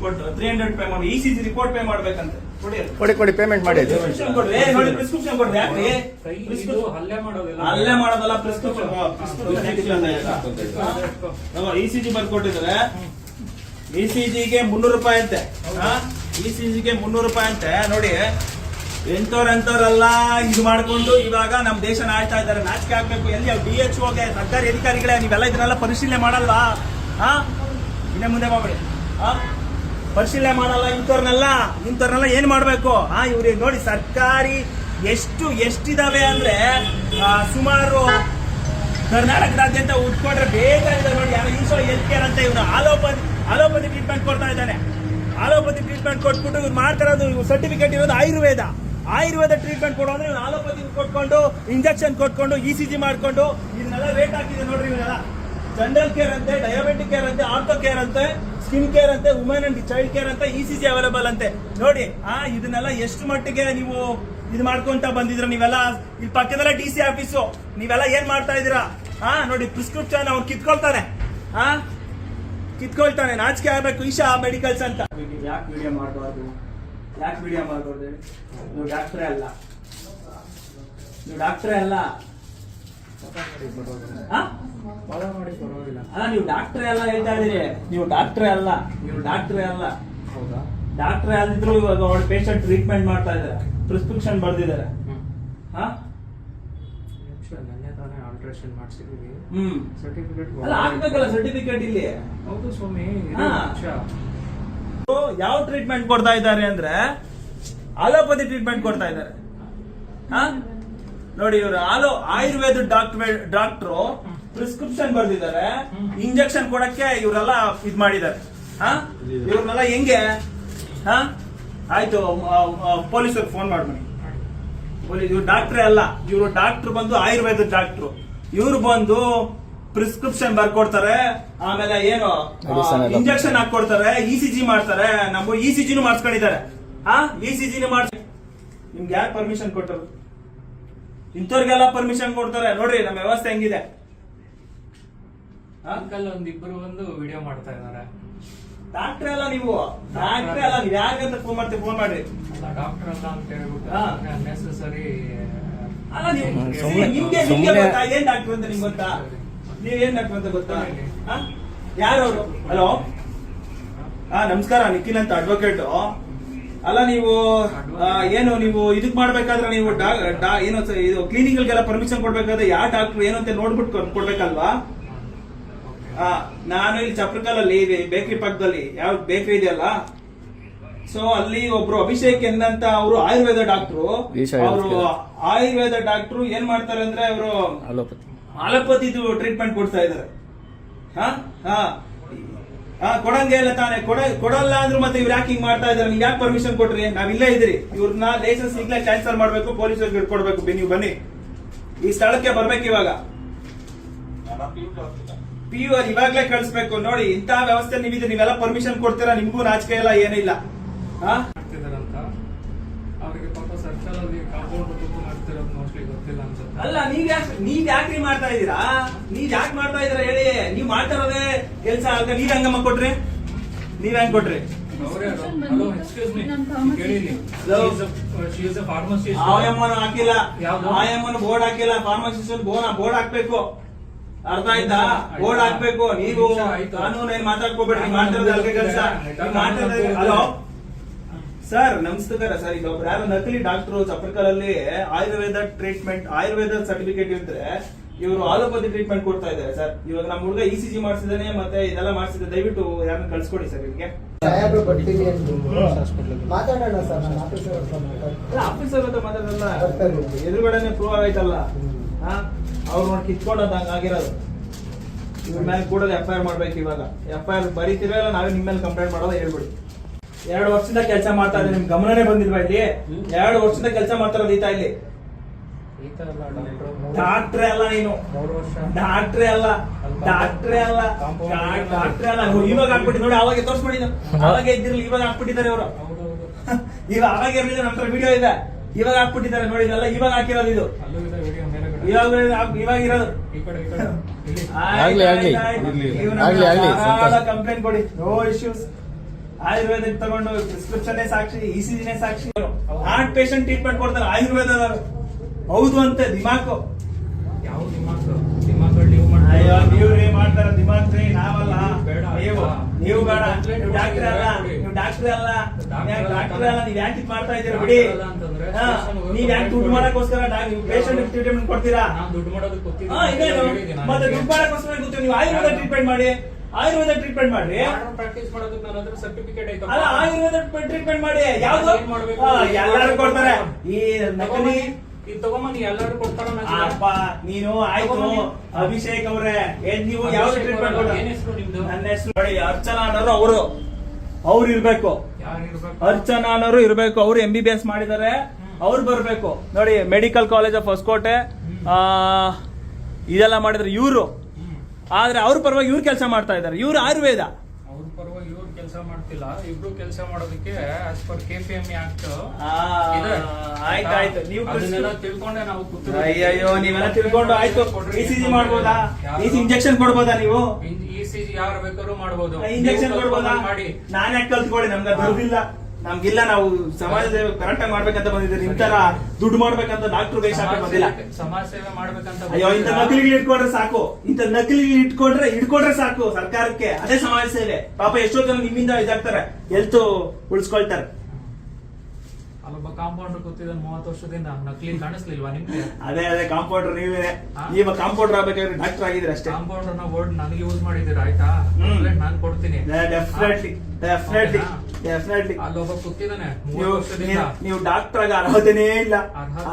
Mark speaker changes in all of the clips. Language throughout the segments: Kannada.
Speaker 1: ರಿಪೋರ್ಟ್ ತ್ರೀ ಹಂಡ್ರೆಡ್ ಪೇ ಮಾಡಿ E C G report pay ಮಾಡ್ಬೇಕಂತೆ. ಕೊಡಿ
Speaker 2: ಕೊಡಿ ಪೇಮೆಂಟ್ ಮಾಡಿ.
Speaker 1: ಪ್ರಿಸ್ಕ್ರಿಪ್ಷನ್ ಕೊಡ್ರಿ. ಯಾಕ್ರಿ
Speaker 3: ಹಲ್ಲೆ ಮಾಡೋದಿಲ್ಲ
Speaker 1: ಅಲ್ಲೇ ಮಾಡೋದಲ್ಲ ಪ್ರಿಸ್ಕ್ರಿಪ್ಷನ್ ಇ ಸಿ ಜಿ ಬರ್ಕೊಟ್ಟಿದ್ದಾರೆ. ಇ ಸಿ ಜಿಗೆ ಮುನ್ನೂರು ರೂಪಾಯಿ ಅಂತೆ. ಇ ಸಿ ಜಿಗೆ ಮುನ್ನೂರು ರೂಪಾಯಿ ಅಂತೆ. ನೋಡಿ ಎಂತವ್ರ ಎಂತವ್ರೆಲ್ಲ ಇದು ಮಾಡ್ಕೊಂಡು ಇವಾಗ ನಮ್ ದೇಶ ಆಯ್ತಾ ಇದ್ದಾರೆ. ನಾಚಿಕೆ ಆಗ್ಬೇಕು. ಎಲ್ಲಿ ಡಿ ಎಚ್ ಓಗೆ ಸರ್ಕಾರಿ ಅಧಿಕಾರಿಗಳೇ ನೀವೆಲ್ಲ ಇದನ್ನೆಲ್ಲ ಪರಿಶೀಲನೆ ಮಾಡಲ್ವಾ? ಹಾ ಇನ್ನೇ ಮುಂದೆ ಮಾಡಿ ಹಾ ಪರಿಶೀಲನೆ ಮಾಡಲ್ಲ ಇಂಥವ್ರನ್ನೆಲ್ಲ ಇಂಥವ್ರನ್ನೆಲ್ಲ ಏನ್ ಮಾಡ್ಬೇಕು? ಆ, ಇವ್ರಿಗೆ ನೋಡಿ ಸರ್ಕಾರಿ ಎಷ್ಟು, ಎಷ್ಟಿದಾವೆ ಅಂದ್ರೆ ಸುಮಾರು ಕರ್ನಾಟಕದಾದ್ಯಂತ ಉಟ್ಕೊಂಡ್ರೆ ಬೇಕಾಗಿದೆ ನೋಡಿ. ಯಾರು ಇನ್ಸೋ ಹೆಲ್ತ್ ಕೇರ್ ಅಂತ ಇವನು ಆಲೋಪತಿ ಆಲೋಪತಿ ಟ್ರೀಟ್ಮೆಂಟ್ ಕೊಡ್ತಾ ಇದ್ದಾನೆ. ಆಲೋಪತಿ ಟ್ರೀಟ್ಮೆಂಟ್ ಕೊಟ್ಬಿಟ್ಟು ಇವ್ರು ಮಾಡ್ತಾ ಇರೋದು ಇವ್ರು ಸರ್ಟಿಫಿಕೇಟ್ ಇರೋದು ಆಯುರ್ವೇದ. ಆಯುರ್ವೇದ ಟ್ರೀಟ್ಮೆಂಟ್ ಕೊಡೋ ಅಂದ್ರೆ ಇವ್ನು ಆಲೋಪತಿ ಕೊಟ್ಕೊಂಡು ಇಂಜೆಕ್ಷನ್ ಕೊಟ್ಕೊಂಡು ಇ ಸಿ ಜಿ ಮಾಡ್ಕೊಂಡು ಇದನ್ನೆಲ್ಲ ರೇಟ್ ಹಾಕಿದೆ ನೋಡ್ರಿ ಇವನ್ನೆಲ್ಲ ಜನರಲ್ ಕೇರ್ ಅಂತೆ ಡಯಾಬಿಟಿಕ್ ಕೇರ್ ಅಂತೆ ಆರ್ಥೋ ಕೇರ್ ಅಂತೆ ಸ್ಕಿನ್ ಕೇರ್ ಅಂತೆ ವುಮೆನ್ ಅಂಡ್ ಚೈಲ್ಡ್ ಕೇರ್ ಅಂತ ಇ ಸಿ ಸಿ ಅವೈಲೇಬಲ್ ಅಂತೆ. ನೋಡಿ, ಆ, ಇದನ್ನೆಲ್ಲ ಎಷ್ಟು ಮಟ್ಟಿಗೆ ನೀವು ಇದು ಮಾಡ್ಕೊಂತ ಬಂದಿದ್ರ ನೀವೆಲ್ಲ? ಇಲ್ಲಿ ಪಕ್ಕದಲ್ಲೇ ಡಿ ಸಿ ಆಫೀಸು ನೀವೆಲ್ಲ ಏನ್ ಮಾಡ್ತಾ ಇದೀರಾ ಹಾ ನೋಡಿ ಪ್ರಿಸ್ಕ್ರಿಪ್ಷನ್ ಅವ್ರು ಕಿತ್ಕೊಳ್ತಾನೆ. ಹಾ ಕಿತ್ಕೊಳ್ತಾನೆ. ನಾಚಿಕೆ ಆಗ್ಬೇಕು, ಈಶಾ ಮೆಡಿಕಲ್ಸ್ ಅಂತ. ಯಾಕೆ ವಿಡಿಯೋ ಮಾಡಬಾರ್ದು? ಯಾಕೆ ವಿಡಿಯೋ ಮಾಡಬಾರ್ದು? ನೀವು ಡಾಕ್ಟ್ರೇ ಅಲ್ಲ. ನೀವು ಡಾಕ್ಟ್ರೇ ಅಲ್ಲ ಹಾ
Speaker 3: ವಾದ ಮಾಡಿ ಬರೋದಿಲ್ಲ
Speaker 1: ಅಲ್ಲ ನೀವು ಡಾಕ್ಟ್ರೇ ಅಲ್ಲ ಹೇಳ್ತಾ ಇದೀರಿ ನೀವು ಡಾಕ್ಟ್ರೇ ಅಲ್ಲ. ನೀವು ಡಾಕ್ಟ್ರೇ ಅಲ್ಲ.
Speaker 3: ಹೌದಾ?
Speaker 1: ಡಾಕ್ಟ್ರೇ ಅಲ್ಲಿದ್ರು ಇವಾಗ ಅವ್ರ ಪೇಷಂಟ್ ಟ್ರೀಟ್ಮೆಂಟ್ ಮಾಡ್ತಾ ಇದ್ದಾರೆ. ಪ್ರಿಸ್ಕ್ರಿಪ್ಷನ್ ಬರ್ದಿದ್ದಾರೆ. ಹಾ
Speaker 3: ಆಲ್ಟ್ರೇಷನ್ ಮಾಡಿಸಿದ್ವಿ ಸರ್ಟಿಫಿಕೇಟ್
Speaker 1: ಹಾಕ್ಬೇಕಲ್ಲ ಸರ್ಟಿಫಿಕೇಟ್ ಇಲ್ಲಿ.
Speaker 3: ಹೌದು ಸ್ವಾಮಿ
Speaker 1: ಯಾವ ಟ್ರೀಟ್ಮೆಂಟ್ ಕೊಡ್ತಾ ಇದ್ದಾರೆ ಅಂದ್ರೆ ಅಲೋಪತಿ ಟ್ರೀಟ್ಮೆಂಟ್ ಕೊಡ್ತಾ ಇದ್ದಾರೆ. ಹಾ ನೋಡಿ ಇವರು ಆಲೋ ಆಯುರ್ವೇದ ಡಾಕ್ಟರ್ ಡಾಕ್ಟ್ರು ಪ್ರಿಸ್ಕ್ರಿಪ್ಷನ್ ಬರ್ದಿದ್ದಾರೆ. ಇಂಜೆಕ್ಷನ್ ಕೊಡಕ್ಕೆ ಇವರೆಲ್ಲ ಇದ್ ಮಾಡಿದ್ದಾರೆ. ಹಾ? ಇವ್ರನ್ನೆಲ್ಲ ಹೆಂಗೆ? ಹಾ? ಆಯ್ತು ಪೊಲೀಸರ್ ಫೋನ್ ಮಾಡ್ಬಿಡಿ. ಪೊಲೀಸ್ ಇವ್ರು ಡಾಕ್ಟ್ರೇ ಅಲ್ಲ. ಇವರು ಡಾಕ್ಟರ್ ಬಂದು ಆಯುರ್ವೇದ ಡಾಕ್ಟ್ರು. ಇವ್ರು ಬಂದು ಪ್ರಿಸ್ಕ್ರಿಪ್ಷನ್ ಬರ್ಕೊಡ್ತಾರೆ. ಆಮೇಲೆ ಏನು ಇಂಜೆಕ್ಷನ್ ಹಾಕೊಡ್ತಾರೆ ಇ ಸಿ ಜಿ ಮಾಡ್ತಾರೆ. ನಮ್ಮ ಇ ಸಿ ಜಿನೂ ಮಾಡಿಸ್ಕೊಂಡಿದ್ದಾರೆ. ಹಾ? ಇ ಸಿ ಜಿನೂ ಮಾಡ್ಸಿ ನಿಮ್ಗೆ ಯಾರು ಪರ್ಮಿಷನ್ ಕೊಟ್ಟರು? ಇಂಥವ್ರಿಗೆಲ್ಲ ಪರ್ಮಿಷನ್ ಕೊಡ್ತಾರೆ. ನೋಡ್ರಿ ನಮ್ಮ ವ್ಯವಸ್ಥೆ ಹೆಂಗಿದೆ.
Speaker 3: ಅಂಕಲ್ ಒಂದಿಬ್ರು ಬಂದು ವಿಡಿಯೋ ಮಾಡ್ತಾ ಇದ್ದಾರೆ.
Speaker 1: ಡಾಕ್ಟರ್ ಅಲ್ಲ ನೀವು. ಡಾಕ್ಟರ್ ಅಲ್ಲ ನೀವು. ಅಂತ ಫೋನ್ ಮಾಡ್ತೀವಿ ಫೋನ್ ಮಾಡ್ರಿ.
Speaker 3: ಅಲ್ಲ ಡಾಕ್ಟರ್ ಅಲ್ಲ ಅಂತ ಹೇಳ್ಬಿಟ್ಟು. ಅನ್ನೆಸೆಸರಿ
Speaker 1: ಅಲ್ಲ ನೀವು ನಿಮ್ಗೆ ನಿಮ್ಗೆ ಗೊತ್ತಾ? ಏನ್ ಡಾಕ್ಟರ್ ಅಂತ ನಿಮ್ಗೆ ಗೊತ್ತಾ? ನೀವ್ ಏನ್ ಡಾಕ್ಟರ್ ಅಂತ ಗೊತ್ತಾ? ಯಾರು ಹಲೋ ಹಾ ನಮಸ್ಕಾರ ನಿಖಿಲ್ ಅಂತ ಅಡ್ವೊಕೇಟ್ ಅಲ್ಲ ನೀವು ಏನು ನೀವು ಇದಕ್ ಮಾಡ್ಬೇಕಾದ್ರೆ ನೀವು ಏನು ಇದು ಇದು ಕ್ಲಿನಿಕ್ಗೆಲ್ಲ ಪರ್ಮಿಷನ್ ಕೊಡ್ಬೇಕಾದ್ರೆ ಯಾವ ಡಾಕ್ಟರ್ ಏನು ಅಂತ ನೋಡ್ಬಿಟ್ಟು ಕೊಡ್- ಕೊಡ್ಬೇಕಲ್ವಾ? ನಾನು ಇಲ್ಲಿ ಚಪ್ರಕಲ್ಲಲ್ಲಿ ಬೇಕರಿ ಪಕ್ಕದಲ್ಲಿ ಯಾವ ಬೇಕರಿ ಇದೆಯಲ್ಲ? ಸೊ ಅಲ್ಲಿ ಒಬ್ರು ಅಭಿಷೇಕ್ ಎಂದಂತ ಅವರು ಆಯುರ್ವೇದ ಡಾಕ್ಟ್ರು. ಅವರು ಆಯುರ್ವೇದ ಡಾಕ್ಟ್ರು ಏನ್ ಮಾಡ್ತಾರೆ ಅಂದ್ರೆ ಅವರು
Speaker 2: ಅಲೋಪತಿ.
Speaker 1: ಆಲೋಪತಿದು ಟ್ರೀಟ್ಮೆಂಟ್ ಕೊಡ್ತಾ ಇದಾರೆ ಹಾ? ಹಾ. ಕೊಡಂಗೆ ಇಲ್ಲ ತಾನೆ. ಕೊಡ, ಕೊಡಲ್ಲ ಅಂದ್ರು ಮತ್ತೆ ಇವ್ರು ಯಾಕೆ ಹಿಂಗ್ ಮಾಡ್ತಾ ಇದಾರೆ ನಿಮ್ಗೆ ಯಾಕೆ ಪರ್ಮಿಷನ್ ಕೊಟ್ರಿ? ನಾವ್ ಇಲ್ಲೇ ಇದ್ರಿ ಇವ್ರನ್ನ ಲೈಸೆನ್ಸ್ ಈಗಲೇ ಕ್ಯಾನ್ಸಲ್ ಮಾಡ್ಬೇಕು ಪೊಲೀಸರಿಗೆ ಇಟ್ಕೊಡ್ಬೇಕು ನೀವು ಬನ್ನಿ ಈ ಸ್ಥಳಕ್ಕೆ ಬರ್ಬೇಕು ಇವಾಗ. ಪಿ ಯು ಇವಾಗ್ಲೇ ಕಳಿಸ್ಬೇಕು. ನೋಡಿ ಇಂತಹ ವ್ಯವಸ್ಥೆ ನೀವಿದೆ ನೀವೆಲ್ಲ ಪರ್ಮಿಷನ್ ಕೊಡ್ತೀರಾ? ನಿಮ್ಗೂ ನಾಚಿಕೆ ಎಲ್ಲ ಏನಿಲ್ಲ. ಹಾ
Speaker 3: ಅವರಿಗೆ ಪಾಪ ಸರ್ಕಲ್ ಅಲ್ಲಿ ಕಾಂಪೌಂಡ್ ತುಂಬ ಮಾಡ್ತಿರೋದು ಮೋಸ್ಟ್ಲಿ ಗೊತ್ತಿಲ್ಲ ಅನ್ಸುತ್ತೆ.
Speaker 1: ಅಲ್ಲ ನೀವ್ ಯಾಕೆ ನೀವ್ ಯಾಕ್ರಿ ಮಾಡ್ತಾ ಇದೀರಾ ನೀವ್ ಯಾಕೆ ಮಾಡ್ತಾ ಇದೀರಾ ಹೇಳಿ. ನೀವ್ ಮಾಡ್ತಾ ಇರೋದೇ ಕೆಲ್ಸ ಅಲ್ಕ ನೀವ್ ಹಂಗಮ್ಮ ಕೊಟ್ರಿ? ನೀವ್ ಹೆಂಗ್ ಕೊಟ್ರಿ?
Speaker 3: ಅವರೇ ಹಲೋ ಎಕ್ಸ್ಕ್ಯೂಸ್ ಮೀ ಕೇಳಿಲಿ
Speaker 1: Hello.
Speaker 3: She is a pharmacist
Speaker 1: ಆಯಮ್ಮನ ಹಾಕಿಲ್ಲ.
Speaker 3: ಯಾವ್ದು?
Speaker 1: ಆಯಮ್ಮನ ಬೋರ್ಡ್ ಹಾಕಿಲ್ಲ. ಫಾರ್ಮಸಿಸ್ಟ್ ಬೋರ್ಡ್ ಬೋರ್ಡ್ ಹಾಕ್ಬೇಕು. ಅರ್ಥ ಆಯ್ತಾ? ಬೋರ್ಡ್ ಹಾಕ್ಬೇಕು. ನೀವು. ಕಾನೂನು ಏನ್ ಮಾತಾಡ್ಕೋಬೇಡಿ ನೀವ್ ಮಾಡ್ತಿರೋದು ಅಲ್ಗೆ ಕೆಲಸ. ನೀವ್ ಮಾಡ್ತಿರೋದು ಹಲೋ ಸರ್ ನಮಸ್ಕಾರ ಸರ್. ಈಗ ಒಬ್ರು ಯಾರು ನಕಲಿ ಡಾಕ್ಟರ್ ಚಪ್ರಕಲಲ್ಲಿ ಆಯುರ್ವೇದ ಟ್ರೀಟ್ಮೆಂಟ್ ಆಯುರ್ವೇದ ಸರ್ಟಿಫಿಕೇಟ್ ಇದ್ರೆ ಇವರು ಆಲೋಪತಿ ಟ್ರೀಟ್ಮೆಂಟ್ ಕೊಡ್ತಾ ಇದ್ದಾರೆ ಸರ್. ಇವಾಗ ನಮ್ಮ ಹುಡುಗ ಇ ಸಿ ಜಿ ಮಾಡಿಸಿದಾನೆ ಮತ್ತೆ ಇದೆಲ್ಲ ಮಾಡಿಸಿದ್ರೆ ದಯವಿಟ್ಟು ಯಾರನ್ನ ಕಳ್ಸ್ಕೊಡಿ ಸರ್
Speaker 4: ಸಾಹೇಬ್ರು ಬರ್ತೀನಿ.
Speaker 3: ಹಾಸ್ಪಿಟಲ್
Speaker 4: ಮಾತಾಡೋಣ ಸರ್ ನಾನು ಆಫೀಸರ್ ಹತ್ರ ಮಾತಾಡ್ತೀನಿ.
Speaker 1: ಆಫೀಸರ್ ಹತ್ರ ಮಾತಾಡಲ್ಲ. ಎದುರುಗಡೆನೆ ಪ್ರೂವ್
Speaker 4: ಆಗೈತಲ್ಲ.
Speaker 1: ಹಾ? ಅವ್ರು ನೋಡಿ ಕಿತ್ಕೊಂಡದ ಹಂಗ ಆಗಿರೋದು. ಇವ್ರ ಮೇಲೆ ಕೂಡ ಎಫ್ ಐ ಆರ್ ಮಾಡ್ಬೇಕು ಇವಾಗ. ಎಫ್ ಐ ಆರ್ ಬರೀತಿರೋ ಇಲ್ಲ ನಾವೇ ನಿಮ್ಮ ಮೇಲೆ ಕಂಪ್ಲೇಂಟ್ ಮಾಡೋದು ಹೇಳ್ಬಿಡಿ. ಎರಡು ವರ್ಷದಿಂದ ಕೆಲಸ ಮಾಡ್ತಾ ಇದ್ದೀನಿ. ನಿಮ್ ಗಮನನೇ ಬಂದಿಲ್ವಾ ಇಲ್ಲಿ? ಎರಡು ವರ್ಷದಿಂದ ಕೆಲಸ ಮಾಡ್ತಾ ಇರೋದು ಈತ ಇಲ್ಲಿ.
Speaker 3: ಡಾಕ್ಟ್ರೇ
Speaker 1: ಅಲ್ಲ ನೀನು. ಡಾಕ್ಟ್ರೇ ಅಲ್ಲ. ಡಾಕ್ಟ್ರೇ ಅಲ್ಲ. ಡಾಕ್ಟ್ರೇ ಅಲ್ಲ. ಇವಾಗ ಹಾಕ್ಬಿಟ್ಟಿ ನೋಡಿ ಅವಾಗ ತೋರಿಸ್ಬಿಡಿ ಅವಾಗ ಇದ್ದಿರಲಿ ಇವಾಗ ಹಾಕ್ಬಿಟ್ಟಿದ್ದಾರೆ
Speaker 3: ಅವರು
Speaker 1: ಇವಾಗ ಅವಾಗ ಇರ್ಲಿಲ್ಲ ನಮ್ಮ ವಿಡಿಯೋ ಇದೆ. ಇವಾಗ ಹಾಕ್ಬಿಟ್ಟಿದ್ದಾರೆ ನೋಡಿ ಇದೆಲ್ಲ ಇವಾಗ ಹಾಕಿರೋದು ಇದು. ಇವಾಗ ಇವಾಗ ಇರೋದು. ಕಂಪ್ಲೇಂಟ್ ಕೊಡಿ. ನೋ ಇಶ್ಯೂಸ್ ಆಯುರ್ವೇದಿಕ್ ತಗೊಂಡು ಪ್ರಿಸ್ಕ್ರಿಪ್ಷನ್ ಸಾಕ್ಷಿ ಇ ಸಿ ಜಿನೇ ಸಾಕ್ಷಿ. ಹಾರ್ಟ್ ಪೇಷಂಟ್ ಟ್ರೀಟ್ಮೆಂಟ್ ಕೊಡ್ತಾರೆ ಆಯುರ್ವೇದ ಹೌದು ಅಂತ ದಿಮಾಕು.
Speaker 3: ಯಾವ ದಿಮಾಕ್? ದಿಮಾಕು ನೀವು
Speaker 1: ಅಯ್ಯೋ? ನೀವ್ರಿ ಮಾಡ್ತಾರ? ದಿಮಾಕ್ ರೀ ನಾವಲ್ಲ.
Speaker 3: ಬೇಡ,
Speaker 1: ನೀವು? ನೀವು ಬೇಡ. ನೀವು ಡಾಕ್ಟರ್ ಅಲ್ಲ. ನೀವು ಡಾಕ್ಟರ್ ಅಲ್ಲ.
Speaker 3: ಡಾಕ್ಟರ್
Speaker 1: ಅಲ್ಲ ನೀವ್ ಯಾಕೆ ಇದ್ ಮಾಡ್ತಾ ಇದ್ದೀರಾ
Speaker 3: ಡಾಕ್ಟರ್
Speaker 1: ಬಿಡಿ ನೀವ್ ಯಾಕೆ ದುಡ್ಡು. ಮಾಡಕ್ಕೋಸ್ಕರ ಪೇಷಂಟ್ ಟ್ರೀಟ್ಮೆಂಟ್ ಕೊಡ್ತೀರಾ?
Speaker 3: ದುಡ್ಡು ಮಾಡೋದಕ್ಕೆ
Speaker 1: ಮತ್ತೆ. ದುಡ್ಡು ಮಾಡಕ್ಕೋಸ್ಕರ ಗೊತ್ತು ನೀವು ಆಯುರ್ವೇದ ಟ್ರೀಟ್ಮೆಂಟ್ ಮಾಡಿ. ಆಯುರ್ವೇದ ಟ್ರೀಟ್ಮೆಂಟ್ ಮಾಡ್ರಿ.
Speaker 3: ಪ್ರಾಕ್ಟೀಸ್ ಮಾಡೋದಕ್ಕೆ ನನ್ನ ಹತ್ರ ಸರ್ಟಿಫಿಕೇಟ್ ಐತಪ್ಪ.
Speaker 1: ಅಲ್ಲ ಆಯುರ್ವೇದ ಟ್ರೀಟ್ಮೆಂಟ್ ಮಾಡಿ. ಯಾವ್ದು? ಎಲ್ಲರೂ ಕೊಡ್ತಾರೆ. ಈ ನಕಲಿ
Speaker 3: ಇದು ತಗೊಂಬನ್ನಿ ಎಲ್ಲರೂ ಕೊಡ್ತಾರ
Speaker 1: ಅಪ್ಪ ನೀನು ಆಯ್ತು. ಅಭಿಷೇಕ್ ಅವ್ರೆ ಏನ್ ನೀವು ಯಾವ ಟ್ರೀಟ್ಮೆಂಟ್
Speaker 3: ಅವ್ರಲ್ಲ,
Speaker 1: ಕೊಡ
Speaker 3: ಏನ್ ಹೆಸ್ರು ನಿಮ್ದು?
Speaker 1: ನನ್ನ ಹೆಸರು ನೋಡಿ ಅರ್ಚನಾ ಅನ್ನೋರು ಅವರು. ಅವ್ರು ಇರ್ಬೇಕು. ಅರ್ಚನಾ ಅನ್ನೋರು ಇರ್ಬೇಕು. ಅವ್ರು ಎಂ ಬಿ ಬಿ ಎಸ್ ಮಾಡಿದ್ದಾರೆ. ಅವ್ರು ಬರ್ಬೇಕು. ನೋಡಿ ಮೆಡಿಕಲ್ ಕಾಲೇಜ್ ಆಫ್ ಹೊಸಕೋಟೆ. ಇದೆಲ್ಲ ಮಾಡಿದ್ರೆ ಇವರು. ಆದ್ರೆ ಅವ್ರ ಪರವಾಗಿ ಇವ್ರು ಕೆಲಸ ಮಾಡ್ತಾ ಇದ್ದಾರೆ. ಇವ್ರ ಆಯುರ್ವೇದ.
Speaker 3: ಅವ್ರ ಪರವಾಗಿ ಇವ್ರು ಕೆಲಸ ಮಾಡ್ತಿಲ್ಲ. ಇಬ್ರು ಕೆಲಸ ಮಾಡೋದಕ್ಕೆ as per K P M act
Speaker 1: ಆಯ್ತಾಯ್ತು ನೀವು
Speaker 3: ಅದನ್ನೆಲ್ಲ ತಿಳ್ಕೊಂಡೆ ನಾವು ಕೂತಿರೋದು.
Speaker 1: ಅಯ್ಯಯ್ಯೋ ನೀವೆಲ್ಲ ತಿಳ್ಕೊಂಡು ಆಯ್ತು. ಇ ಸಿ ಜಿ ಮಾಡ್ಬೋದಾ?
Speaker 3: ಯಾರು?
Speaker 1: ಇಂಜೆಕ್ಷನ್ ಕೊಡ್ಬೋದಾ ನೀವು?
Speaker 3: ಯಾರು ಬೇಕಾದ್ರೂ ಮಾಡ್ಬೋದು.
Speaker 1: ಇಂಜೆಕ್ಷನ್ ಕೊಡ್ಬೋದಾ?
Speaker 3: ಮಾಡಿ.
Speaker 1: ನಾನ್ ಕಲ್ತ್ಕೊಳ್ಳಿ ನಮ್ಗೆ ದುಡ್ಡಿಲ್ಲ ನಮ್ಗಿಲ್ಲ ನಾವು ಸಮಾಜ ಸೇವೆ ಕರೆಕ್ಟ್ ಆಗಿ ಮಾಡ್ಬೇಕಂತ ಬಂದಿದ್ದೀರಿ ನಿಮ್ ತರ ದುಡ್ಡು ಮಾಡ್ಬೇಕಂತ ಡಾಕ್ಟರ್ ವೇಷ ಬಂದಿಲ್ಲ.
Speaker 3: ಸೇವೆ- ಸಮಾಜ ಸೇವೆ ಮಾಡ್ಬೇಕಂತ
Speaker 1: ಅಯ್ಯೋ ಇಂತ
Speaker 3: ನಕಲಿ
Speaker 1: ನಕಲಿಗಳು ಇಟ್ಕೊಂಡ್ರೆ ಸಾಕು. ಇಂತ ನಕಲಿಗಳು ಇಟ್ಕೊಂಡ್ರೆ ಇಟ್ಕೊಂಡ್ರೆ ಸಾಕು ಸರ್ಕಾರಕ್ಕೆ. ಅದೇ ಸಮಾಜ ಸೇವೆ. ಪಾಪ ಎಷ್ಟೋ ಜನ ನಿಮ್ಮಿಂದ ಇದಾಗ್ತಾರೆ. ಹೆಲ್ತ್ ಉಳಿಸ್ಕೊಳ್ತಾರೆ.
Speaker 3: ಅಲ್ಲೊಬ್ಬ ಕಾಂಪೌಂಡರ್ ಕೂತಿದ್ದಾನೆ ಮೂವತ್ತು ವರ್ಷದಿಂದ. ನಕಲಿ ಕಾಣಿಸ್ಲಿಲ್ವಾ ನಿಮ್ಗೆ?
Speaker 1: ಅದೇ ಅದೇ ಕಾಂಪೌಂಡರ್ ನೀವೇ ನೀವ ಕಾಂಪೌಂಡರ್ ಆಗ್ಬೇಕಾದ್ರೆ ಡಾಕ್ಟರ್ ಆಗಿದ್ರೆ ಅಷ್ಟೇ?
Speaker 3: ಕಾಂಪೌಂಡರ್ನ ವರ್ಡ್ ನನಗೆ ಯೂಸ್ ಮಾಡಿದ್ದೀರಾ ಆಯ್ತಾ. ಕಂಪ್ಲೇಂಟ್ ನಾನು ಕೊಡ್ತೀನಿ.
Speaker 1: Definitely definitely? ಡೆಫಿನೆಟ್ಲಿ
Speaker 3: ಅಲ್ಲೊಬ್ಬ ಕೂತಿದ್ದಾನೆ
Speaker 1: ನೀವು
Speaker 3: ಮೂವತ್ತು ವರ್ಷದಿಂದ.
Speaker 1: ನೀವು- ಡಾಕ್ಟರ್ ಆಗ ಅರ್ಹತೆನೇ ಇಲ್ಲ.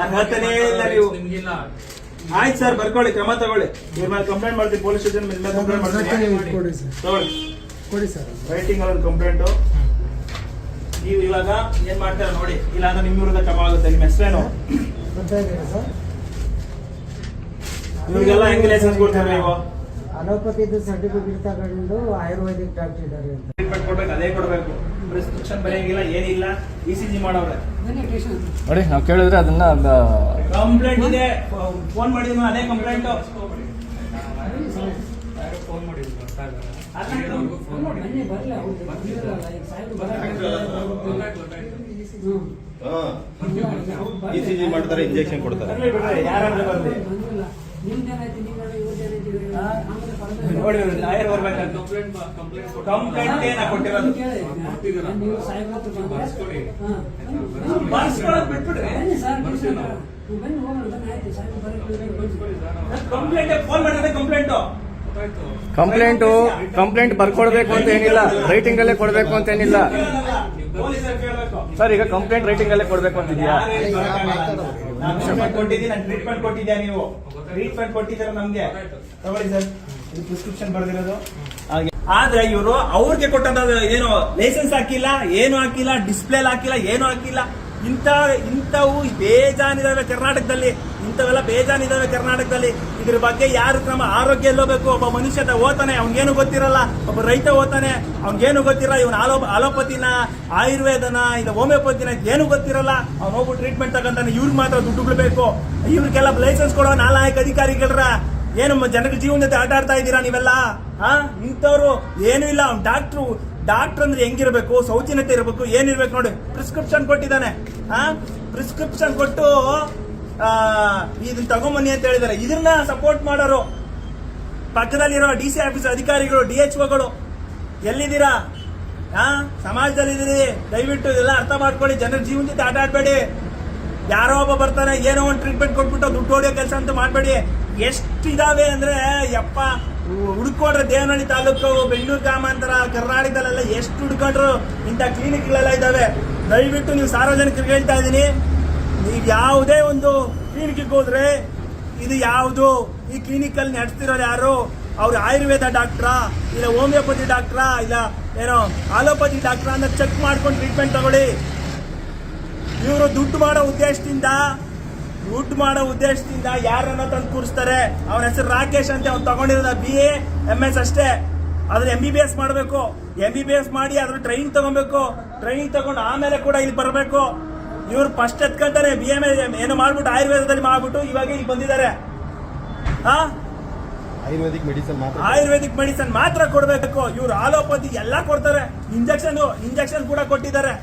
Speaker 1: ಅರ್ಹತೆನೇ ಇಲ್ಲ ನೀವು.
Speaker 3: ನಿಮ್ಗಿಲ್ಲ.
Speaker 1: ಆಯ್ತು ಸರ್ ಬರ್ಕೊಳ್ಳಿ ಕ್ರಮ ತಗೊಳ್ಳಿ. ಇವ್ರ ಮೇಲೆ ಕಂಪ್ಲೇಂಟ್ ಮಾಡ್ತೀನಿ ಪೊಲೀಸ್ ಸ್ಟೇಷನ್ ಮೇಲೆ ಕಂಪ್ಲೇಂಟ್ ಮಾಡ್ತೀನಿ.
Speaker 4: ಕೊಡಿ ಸರ್
Speaker 1: ತಗೊಳ್ಳಿ.
Speaker 4: ಕೊಡಿ ಸರ್
Speaker 1: ರೈಟಿಂಗ್ ಅಲ್ಲಿ ಕಂಪ್ಲೇಂಟು ನೀವು ಇವಾಗ ಏನ್ ಮಾಡ್ತೀರಾ ನೋಡಿ. ಇಲ್ಲ ಅಂದ್ರೆ ನಿಮ್ಮ ವಿರುದ್ಧ ಕ್ರಮ ಆಗುತ್ತೆ ನಿಮ್ಮ ಹೆಸರೇನು? ಇವ್ರಿಗೆಲ್ಲ ಹೆಂಗ್ ಲೈಸೆನ್ಸ್ ಕೊಡ್ತೀರಾ ನೀವು?
Speaker 4: ಅಲೋಪತಿದು ಸರ್ಟಿಫಿಕೇಟ್ ತಗೊಂಡು ಆಯುರ್ವೇದಿಕ್ ಡಾಕ್ಟರ್ ಇದ್ದಾರೆ ಅಂತ.
Speaker 1: ಟ್ರೀಟ್ಮೆಂಟ್ ಕೊಡ್ಬೇಕು ಅದೇ ಕೊಡಬೇಕು. ಪ್ರಿಸ್ಕ್ರಿಪ್ಷನ್ ಬರೆಯಂಗಿಲ್ಲ ಏನಿಲ್ಲ ಇ ಸಿ ಜಿ ಮಾಡೋರೆ.
Speaker 2: ನೋಡಿ ನಾವು ಕೇಳಿದ್ರೆ ಅದನ್ನ
Speaker 1: ಕಂಪ್ಲೇಂಟ್ ಇದೆ. ಫೋನ್ ಮಾಡಿದ್ವಿ ಅದೇ ಕಂಪ್ಲೇಂಟ್
Speaker 3: ಯಾರೋ ಫೋನ್ ಮಾಡಿದ್ರು
Speaker 2: ಇ ಜಿ ಮಾಡ್ತಾರೆ ಇಂಜೆಕ್ಷನ್ ಕೊಡ್ತಾರೆ
Speaker 3: ಕಂಪ್ಲೇಂಟ್
Speaker 1: ಕೊಟ್ಟಿರೋದು. ಕಂಪ್ಲೇಂಟ್ ಫೋನ್ ಮಾಡಿದ್ರೆ ಕಂಪ್ಲೇಂಟ್
Speaker 2: ಕಂಪ್ಲೇಂಟು, ಕಂಪ್ಲೇಂಟ್ ಬರ್ಕೊಡ್ಬೇಕು ಅಂತ ಏನಿಲ್ಲ ರೈಟಿಂಗ್ ಅಲ್ಲೇ ಕೊಡ್ಬೇಕು ಅಂತ ಏನಿಲ್ಲ. ಸರ್, ಈಗ ಕಂಪ್ಲೇಂಟ್ ರೈಟಿಂಗ್ ಅಲ್ಲೇ ಕೊಡ್ಬೇಕು ಅಂತಿದ್ಯಾ?
Speaker 1: ಟ್ರೀಟ್ಮೆಂಟ್ ಕೊಟ್ಟಿದ್ಯಾ ನೀವು? ಟ್ರೀಟ್ಮೆಂಟ್ ಕೊಟ್ಟಿದ್ದೀರ ನಮ್ಗೆ? ತಗೊಳ್ಳಿ ಸರ್, ಇದು ಪ್ರಿಸ್ಕ್ರಿಪ್ಷನ್ ಬರ್ದಿರೋದು. ಹಾಗೆ, ಆದ್ರೆ ಇವರು ಅವ್ರಿಗೆ ಕೊಟ್ಟಂತ ಏನು ಲೈಸೆನ್ಸ್ ಹಾಕಿಲ್ಲ, ಏನು ಹಾಕಿಲ್ಲ ಡಿಸ್ಪ್ಲೇ ಹಾಕಿಲ್ಲ, ಏನು ಹಾಕಿಲ್ಲ. ಇಂಥ, ಇಂಥವು ಬೇಜಾನಿದಾವೆ ಕರ್ನಾಟಕದಲ್ಲಿ, ಇಂಥವೆಲ್ಲ ಬೇಜಾನಿದಾವೆ ಕರ್ನಾಟಕದಲ್ಲಿ, ಇದ್ರ ಬಗ್ಗೆ ಯಾರು ಕ್ರಮ ಆರೋಗ್ಯ ಎಲ್ಲೋಬೇಕು ಒಬ್ಬ ಮನುಷ್ಯ ಓದ್ತಾನೆ, ಅವ್ನಿಗೇನು ಗೊತ್ತಿರಲ್ಲ. ಒಬ್ಬ ರೈತ ಓದ್ತಾನೆ, ಅವ್ನಿಗೇನು ಗೊತ್ತಿರಲ್ಲ. ಇವನು ಆಲೋ ಅಲೋಪತಿನ ಆಯುರ್ವೇದನ, ಇಲ್ಲ ಹೋಮಿಯೋಪತಿನ ಏನು ಗೊತ್ತಿರಲ್ಲ. ಅವ್ನು ಹೋಗ್ಬಿಟ್ಟು ಟ್ರೀಟ್ಮೆಂಟ್ ತಗೊಂತಾನೆ ಇವ್ರಿಗೆ ಮಾತ್ರ ದುಡ್ಡುಗಳು ಬೇಕು ಇವ್ರಿಗೆಲ್ಲ ಲೈಸೆನ್ಸ್ ಕೊಡೋ ನಾಲ್ಕು ಅಧಿಕಾರಿಗಳರ, ಏನು ಜನರ ಜೀವನದ ಆಟ ಆಡ್ತಾ ಇದ್ದೀರಾ ನೀವೆಲ್ಲ? ಹಾ ಇಂಥವ್ರು ಏನು ಇಲ್ಲ. ಅವ್ನು ಡಾಕ್ಟ್ರು ಡಾಕ್ಟರ್ ಅಂದ್ರೆ ಹೆಂಗಿರ್ಬೇಕು, ಸೌಜನ್ಯತೆ ಇರಬೇಕು, ಏನಿರ್ಬೇಕು ನೋಡಿ. ಪ್ರಿಸ್ಕ್ರಿಪ್ಷನ್ ಕೊಟ್ಟಿದ್ದಾನೆ. ಆ? ಪ್ರಿಸ್ಕ್ರಿಪ್ಷನ್ ಕೊಟ್ಟು ಇದನ್ನ ತಗೊಂಬನ್ನಿ ಅಂತ ಹೇಳಿದಾರೆ ಇದನ್ನ ಸಪೋರ್ಟ್ ಮಾಡೋರು, ಪಕ್ಕದಲ್ಲಿರೋ ಡಿ ಸಿ ಆಫೀಸ್ ಅಧಿಕಾರಿಗಳು, ಡಿ ಎಚ್ ಒಗಳು, ಎಲ್ಲಿದ್ದೀರಾ? ಹಾ ಸಮಾಜದಲ್ಲಿದ್ದೀರಿ. ದಯವಿಟ್ಟು ಇದೆಲ್ಲ ಅರ್ಥ ಮಾಡ್ಕೊಳ್ಳಿ. ಜನರ ಜೀವನ ಜೊತೆ ಆಟ ಆಡ್ಬೇಡಿ. ಯಾರೋ ಒಬ್ಬ ಬರ್ತಾನೆ, ಏನೋ ಒಂದು ಟ್ರೀಟ್ಮೆಂಟ್ ಕೊಟ್ಬಿಟ್ಟು ದುಡ್ಡು ಹೊಡೆಯೋ ಕೆಲಸ ಅಂತ ಮಾಡಬೇಡಿ. ಎಷ್ಟಿದಾವೆ ಅಂದ್ರೆ, ಯಪ್ಪ ಹುಡ್ಕೊಂಡ್ರೆ ದೇವನಹಳ್ಳಿ ತಾಲೂಕು ಬೆಂಗಳೂರು ಗ್ರಾಮಾಂತರ, ಕರ್ನಾಟಕದಲ್ಲೆಲ್ಲ ಎಷ್ಟು ಹುಡ್ಕೊಂಡ್ರು ಇಂಥ ಕ್ಲಿನಿಕ್ಗಳೆಲ್ಲ ಇದ್ದಾವೆ. ದಯವಿಟ್ಟು ನೀವು ಸಾರ್ವಜನಿಕರಿಗೆ ಹೇಳ್ತಾ ಇದ್ದೀನಿ, ನೀವು ಯಾವುದೇ ಒಂದು ಕ್ಲಿನಿಕ್ಗೆ ಹೋದ್ರೆ ಇದು ಯಾವುದು? ಈ ಕ್ಲಿನಿಕಲ್ಲಿ ನಡೆಸ್ತಿರೋರು ಯಾರು? ಅವ್ರು ಆಯುರ್ವೇದ ಡಾಕ್ಟ್ರಾ? ಇಲ್ಲ ಹೋಮಿಯೋಪತಿ ಡಾಕ್ಟ್ರಾ? ಇಲ್ಲ ಏನೋ ಆಲೋಪತಿ ಡಾಕ್ಟ್ರಾ ಅಂತ ಚೆಕ್ ಮಾಡ್ಕೊಂಡು ಟ್ರೀಟ್ಮೆಂಟ್ ತಗೊಳ್ಳಿ. ಇವರು ದುಡ್ಡು ಮಾಡೋ ಉದ್ದೇಶದಿಂದ ದುಡ್ಡು ಮಾಡೋ ಉದ್ದೇಶದಿಂದ ಯಾರನ್ನ ತಂದು ಕೂರಿಸ್ತಾರೆ? ಅವನ ಹೆಸರು ರಾಕೇಶ್ ಅಂತ ಅವ್ನು ತಗೊಂಡಿರೋದ ಬಿ ಎ ಎಂ ಎಸ್ ಅಷ್ಟೇ. ಆದ್ರೆ ಎಂ ಬಿ ಬಿ ಎಸ್ ಮಾಡಬೇಕು. ಎಂ ಬಿ ಬಿ ಎಸ್ ಮಾಡಿ ಅದ್ರ ಟ್ರೈನಿಂಗ್ ತಗೊಬೇಕು. ಟ್ರೈನಿಂಗ್ ತಗೊಂಡು ಆಮೇಲೆ ಕೂಡ ಇಲ್ಲಿ ಬರಬೇಕು. ಇವ್ರು ಫಸ್ಟ್ ಎತ್ಕೊಂತಾರೆ ಬಿ ಎಂ ಏನು ಮಾಡ್ಬಿಟ್ಟು ಆಯುರ್ವೇದದಲ್ಲಿ ಮಾಡ್ಬಿಟ್ಟು ಇವಾಗ ಇಲ್ಲಿ ಬಂದಿದ್ದಾರೆ. ಹಾ
Speaker 5: ಆಯುರ್ವೇದಿಕ್ ಮೆಡಿಸನ್ ಮಾತ್ರ
Speaker 1: ಆಯುರ್ವೇದಿಕ್ ಮೆಡಿಸನ್ ಮಾತ್ರ ಕೊಡಬೇಕು. ಇವ್ರು ಆಲೋಪತಿ ಎಲ್ಲ ಕೊಡ್ತಾರೆ. ಇಂಜೆಕ್ಷನ್ ಇಂಜೆಕ್ಷನ್ ಕೂಡ ಕೊಟ್ಟಿದ್ದಾರೆ.